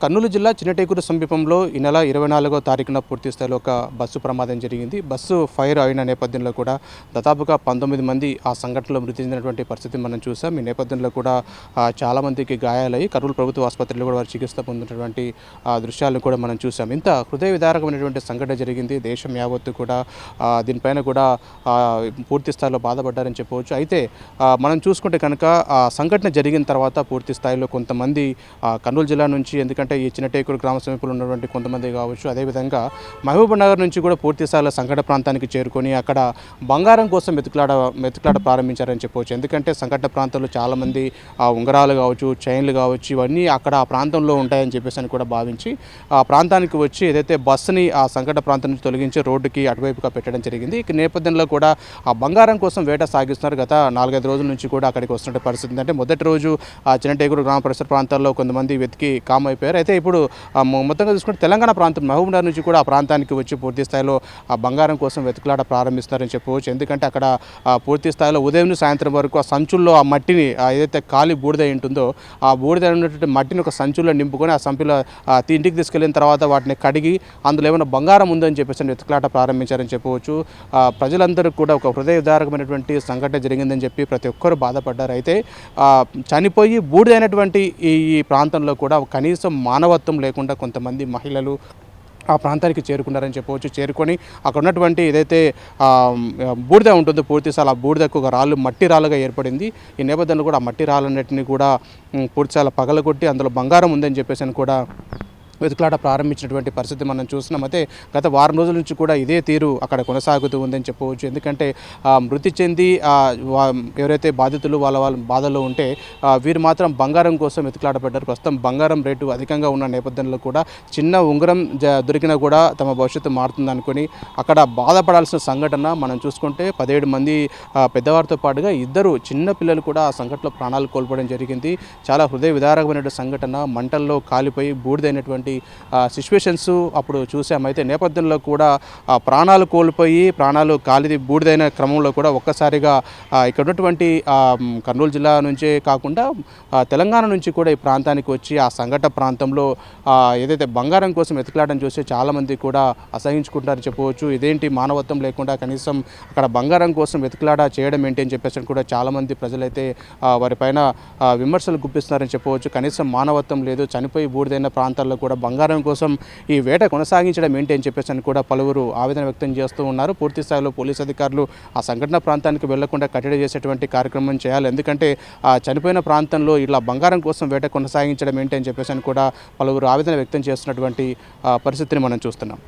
కర్నూలు జిల్లా చిన్నటేకూరు సమీపంలో ఈ నెల ఇరవై నాలుగో తారీఖున పూర్తి స్థాయిలో ఒక బస్సు ప్రమాదం జరిగింది. బస్సు ఫైర్ అయిన నేపథ్యంలో కూడా దాదాపుగా పంతొమ్మిది మంది ఆ సంఘటనలో మృతి చెందినటువంటి పరిస్థితి మనం చూసాం. ఈ నేపథ్యంలో కూడా చాలామందికి చాలా మందికి గాయాలయ్యి కర్నూలు ప్రభుత్వ ఆసుపత్రిలో కూడా వారు చికిత్స పొందినటువంటి దృశ్యాలను కూడా మనం చూసాం. ఇంత హృదయ విదారకమైనటువంటి సంఘటన జరిగింది. దేశం యావత్తు కూడా దీనిపైన కూడా పూర్తి స్థాయిలో బాధపడ్డారని చెప్పవచ్చు. అయితే మనం చూసుకుంటే కనుక ఆ సంఘటన జరిగిన తర్వాత పూర్తి స్థాయిలో కొంతమంది కర్నూలు జిల్లా నుంచి ఎందుకంటే ఈ చిన్నటేకూరు గ్రామ సమీపంలో ఉన్నటువంటి కొంతమంది కావచ్చు. అదేవిధంగా మహబూబ్ నగర్ నుంచి కూడా పూర్తిస్థాయిలో సంకట సంఘటన ప్రాంతానికి చేరుకొని అక్కడ బంగారం కోసం మెతుకులాడ మెతుకులాడ ప్రారంభించారని చెప్పవచ్చు. ఎందుకంటే సంఘటన ప్రాంతంలో చాలామంది ఆ ఉంగరాలు కావచ్చు చైన్లు కావచ్చు ఇవన్నీ అక్కడ ఆ ప్రాంతంలో ఉంటాయని చెప్పేసి అని కూడా భావించి ఆ ప్రాంతానికి వచ్చి ఏదైతే బస్సుని ఆ సంఘటన ప్రాంతం నుంచి తొలగించి రోడ్డుకి అటువైపుగా పెట్టడం జరిగింది. ఈ నేపథ్యంలో కూడా ఆ బంగారం కోసం వేట సాగిస్తున్నారు. గత నాలుగైదు రోజుల నుంచి కూడా అక్కడికి వస్తున్న పరిస్థితి. అంటే మొదటి రోజు ఆ చిన్నటేగూరు గ్రామ పరిసర ప్రాంతాల్లో కొంతమంది వెతికి కామ్ అయిపోయారు అయితే ఇప్పుడు మొత్తంగా చూసుకుంటే తెలంగాణ ప్రాంతం మహబూబ్నగర్ నుంచి కూడా ఆ ప్రాంతానికి వచ్చి పూర్తి స్థాయిలో ఆ బంగారం కోసం వెతుకులాట ప్రారంభిస్తారని చెప్పవచ్చు. ఎందుకంటే అక్కడ పూర్తి స్థాయిలో ఉదయం సాయంత్రం వరకు ఆ సంచుల్లో ఆ మట్టిని ఏదైతే ఖాళీ బూడిద ఉంటుందో ఆ బూడిద ఉన్నటువంటి మట్టిని ఒక సంచుల్లో నింపుకొని ఆ సంపిలో ఇంటికి తీసుకెళ్ళిన తర్వాత వాటిని కడిగి అందులో ఏమైనా బంగారం ఉందని చెప్పేసి అని వెతుకులాట ప్రారంభించారని చెప్పవచ్చు. ప్రజలందరూ కూడా ఒక హృదయదారకమైనటువంటి సంఘటన జరిగిందని చెప్పి ప్రతి ఒక్కరు బాధపడ్డారు. అయితే చనిపోయి బూడిదైనటువంటి ఈ ప్రాంతంలో కూడా కనీసం మానవత్వం లేకుండా కొంతమంది మహిళలు ఆ ప్రాంతానికి చేరుకున్నారని చెప్పవచ్చు. చేరుకొని అక్కడ ఉన్నటువంటి ఏదైతే బూడిద ఉంటుందో పూర్తి ఆ బూడిదకు ఒక రాళ్ళు మట్టి రాళ్ళుగా ఏర్పడింది. ఈ నేపథ్యంలో కూడా ఆ మట్టి రాళ్ళన్నింటినీ కూడా ఉమ్, పగలగొట్టి అందులో బంగారం ఉందని చెప్పేసి అని కూడా వెతుకులాట ప్రారంభించినటువంటి పరిస్థితి మనం చూస్తున్నాం. అయితే గత వారం రోజుల నుంచి కూడా ఇదే తీరు అక్కడ కొనసాగుతూ ఉందని చెప్పవచ్చు. ఎందుకంటే మృతి చెంది వా- ఎవరైతే బాధితులు వాళ్ళ వాళ్ళ బాధల్లో ఉంటే వీరు మాత్రం బంగారం కోసం వెతుకులాట పెట్టారు ప్రస్తుతం బంగారం రేటు అధికంగా ఉన్న నేపథ్యంలో కూడా చిన్న ఉంగరం జ దొరికినా కూడా తమ భవిష్యత్తు మారుతుంది అనుకుని అక్కడ బాధపడాల్సిన సంఘటన మనం చూసుకుంటే పదిహేడు మంది పెద్దవారితో పాటుగా ఇద్దరు చిన్న పిల్లలు కూడా ఆ సంఘటనలో ప్రాణాలు కోల్పోవడం జరిగింది. చాలా హృదయ విదారకమైన సంఘటన. మంటల్లో కాలిపోయి బూడిదైనటువంటి సిచ్యువేషన్స్ అప్పుడు చూసామైతే నేపథ్యంలో కూడా ప్రాణాలు కోల్పోయి ప్రాణాలు కాలిది బూడిదైన క్రమంలో కూడా ఒక్కసారిగా ఇక్కడ ఉన్నటువంటి కర్నూలు జిల్లా నుంచే కాకుండా తెలంగాణ నుంచి కూడా ఈ ప్రాంతానికి వచ్చి ఆ సంఘటన ప్రాంతంలో ఏదైతే బంగారం కోసం వెతుకులాడని చూసి చాలామంది కూడా అసహించుకుంటారని చెప్పవచ్చు. ఇదేంటి మానవత్వం లేకుండా కనీసం అక్కడ బంగారం కోసం వెతుకులాట చేయడం ఏంటి అని చెప్పేసి కూడా చాలామంది ప్రజలైతే వారిపైన విమర్శలు గుప్పిస్తున్నారని చెప్పవచ్చు. కనీసం మానవత్వం లేదు చనిపోయి బూడిదైన ప్రాంతాల్లో కూడా బంగారం కోసం ఈ వేట కొనసాగించడం ఏంటి అని చెప్పేసి అని కూడా పలువురు ఆవేదన వ్యక్తం చేస్తూ ఉన్నారు. పూర్తి స్థాయిలో పోలీస్ అధికారులు ఆ సంఘటన ప్రాంతానికి వెళ్ళకుండా కట్టడి చేసేటువంటి కార్యక్రమం చేయాలి. ఎందుకంటే ఆ చనిపోయిన ప్రాంతంలో ఇలా బంగారం కోసం వేట కొనసాగించడం ఏంటి అని చెప్పేసి అని కూడా పలువురు ఆవేదన వ్యక్తం చేస్తున్నటువంటి పరిస్థితిని మనం చూస్తున్నాం.